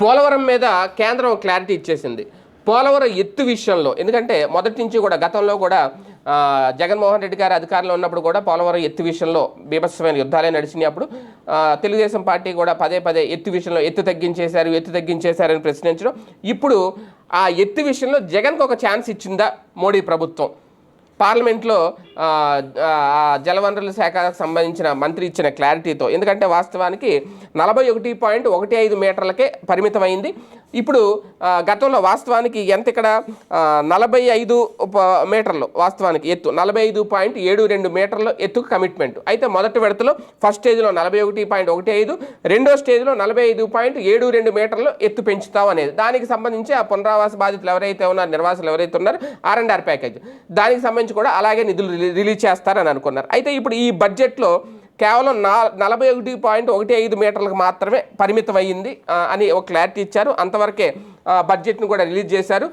పోలవరం మీద కేంద్రం క్లారిటీ ఇచ్చేసింది. పోలవరం ఎత్తు విషయంలో ఎందుకంటే మొదటి నుంచి కూడా గతంలో కూడా జగన్మోహన్ రెడ్డి గారు అధికారంలో ఉన్నప్పుడు కూడా పోలవరం ఎత్తు విషయంలో బీభత్సమైన యుద్ధాలే నడిచినప్పుడు తెలుగుదేశం పార్టీ కూడా పదే పదే ఎత్తు విషయంలో ఎత్తు తగ్గించేశారు ఎత్తు తగ్గించేశారని ప్రశ్నించడం. ఇప్పుడు ఆ ఎత్తు విషయంలో జగన్కు ఒక ఛాన్స్ ఇచ్చిందా మోడీ ప్రభుత్వం? పార్లమెంట్లో జలవనరుల శాఖకు సంబంధించిన మంత్రి ఇచ్చిన క్లారిటీతో. ఎందుకంటే వాస్తవానికి నలభై ఒకటి పాయింట్ ఒకటి ఐదు మీటర్లకే పరిమితమైంది. ఇప్పుడు గతంలో వాస్తవానికి ఎంత ఇక్కడ? నలభై ఐదు ప- మీటర్లు వాస్తవానికి ఎత్తు. నలభై ఐదు పాయింట్ ఏడు రెండు మీటర్లు ఎత్తుకు కమిట్మెంట్. అయితే మొదటి విడతలో ఫస్ట్ స్టేజ్లో నలభై ఒకటి పాయింట్ ఒకటి ఐదు రెండో స్టేజ్లో నలభై ఐదు పాయింట్ ఏడు రెండు మీటర్లు ఎత్తు పెంచుతాం అనేది. దానికి సంబంధించి ఆ పునరావాస బాధితులు ఎవరైతే ఉన్నారు నిర్వాసులు ఎవరైతే ఉన్నారో ఆర్ అండ్ ఆర్ ప్యాకేజ్. దానికి సంబంధించి కూడా అలాగే నిధులు రిలీజ్ రిలీజ్ చేస్తారని అనుకున్నారు. అయితే ఇప్పుడు ఈ బడ్జెట్లో కేవలం నా నలభై ఒకటి పాయింట్ ఒకటి ఐదు మీటర్లకు మాత్రమే పరిమితం అయ్యింది అని ఒక క్లారిటీ ఇచ్చారు. అంతవరకే బడ్జెట్ను కూడా రిలీజ్ చేశారు.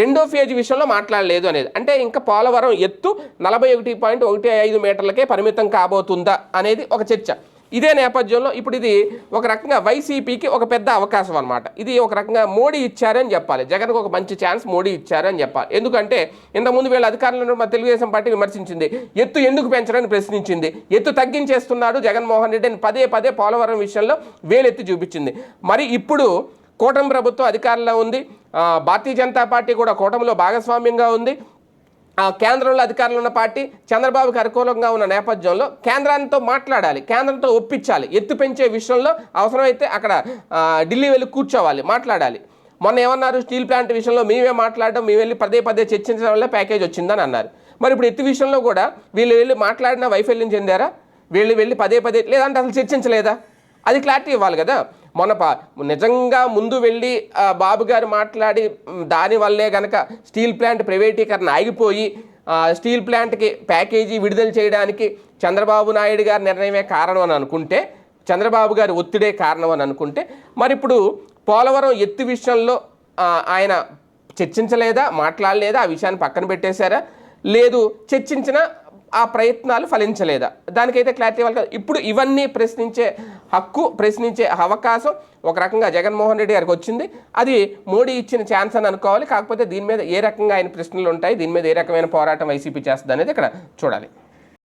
రెండో ఫేజ్ విషయంలో మాట్లాడలేదు అనేది. అంటే ఇంకా పోలవరం ఎత్తు నలభై ఒకటి పాయింట్ ఒకటి ఐదు మీటర్లకే పరిమితం కాబోతుందా అనేది ఒక చర్చ. ఇదే నేపథ్యంలో ఇప్పుడు ఇది ఒక రకంగా వైసీపీకి ఒక పెద్ద అవకాశం అనమాట ఇది ఒక రకంగా మోడీ ఇచ్చారని చెప్పాలి. జగన్కు ఒక మంచి ఛాన్స్ మోడీ ఇచ్చారని చెప్పాలి. ఎందుకంటే ఇంతకుముందు వీళ్ళ అధికారంలో మన తెలుగుదేశం పార్టీ విమర్శించింది ఎత్తు ఎందుకు పెంచడని ప్రశ్నించింది ఎత్తు తగ్గించేస్తున్నాడు జగన్మోహన్ రెడ్డి అని పదే పదే పోలవరం విషయంలో వేలెత్తి చూపించింది. మరి ఇప్పుడు కూటమి ప్రభుత్వం అధికారంలో ఉంది. భారతీయ జనతా పార్టీ కూడా కూటమిలో భాగస్వామ్యంగా ఉంది. ఆ కేంద్రంలో అధికారంలో ఉన్న పార్టీ చంద్రబాబుకి అనుకూలంగా ఉన్న నేపథ్యంలో కేంద్రాంతో మాట్లాడాలి కేంద్రంతో ఒప్పించాలి. ఎత్తు పెంచే విషయంలో అవసరమైతే అక్కడ ఢిల్లీ వెళ్ళి కూర్చోవాలి మాట్లాడాలి. మొన్న ఏమన్నారు స్టీల్ ప్లాంట్ విషయంలో మేమే మాట్లాడడం మేము వెళ్ళి పదే పదే చర్చించడం వల్ల ప్యాకేజ్ వచ్చిందని అన్నారు. మరి ఇప్పుడు ఎత్తు విషయంలో కూడా వీళ్ళు వెళ్ళి మాట్లాడిన వైఫల్యం చెందారా? వీళ్ళు వెళ్ళి పదే పదే లేదంటే అసలు చర్చించలేదా? అది క్లారిటీ ఇవ్వాలి కదా. మొన్న నిజంగా ముందు వెళ్ళి బాబు గారు మాట్లాడి దానివల్లే గనక స్టీల్ ప్లాంట్ ప్రైవేటీకరణ ఆగిపోయి స్టీల్ ప్లాంట్కి ప్యాకేజీ విడుదల చేయడానికి చంద్రబాబు నాయుడు గారి నిర్ణయమే కారణం అని అనుకుంటే చంద్రబాబు గారి ఒత్తిడే కారణం అని అనుకుంటే మరి ఇప్పుడు పోలవరం ఎత్తు విషయంలో ఆయన చర్చించలేదా మాట్లాడలేదా ఆ విషయాన్ని పక్కన పెట్టేశారా? లేదు చర్చించిన ఆ ప్రయత్నాలు ఫలించలేదా? దానికైతే క్లారిటీ ఇవ్వాలి కదా. ఇప్పుడు ఇవన్నీ ప్రశ్నించే హక్కు ప్రశ్నించే అవకాశం ఒక రకంగా జగన్మోహన్ రెడ్డి గారికి వచ్చింది. అది మోడీ ఇచ్చిన ఛాన్స్ అని అనుకోవాలి. కాకపోతే దీని మీద ఏ రకంగా ఆయన ప్రశ్నలు ఉంటాయి? దీని మీద ఏ రకమైన పోరాటం వైసీపీ చేస్తుంది అనేది ఇక్కడ చూడాలి.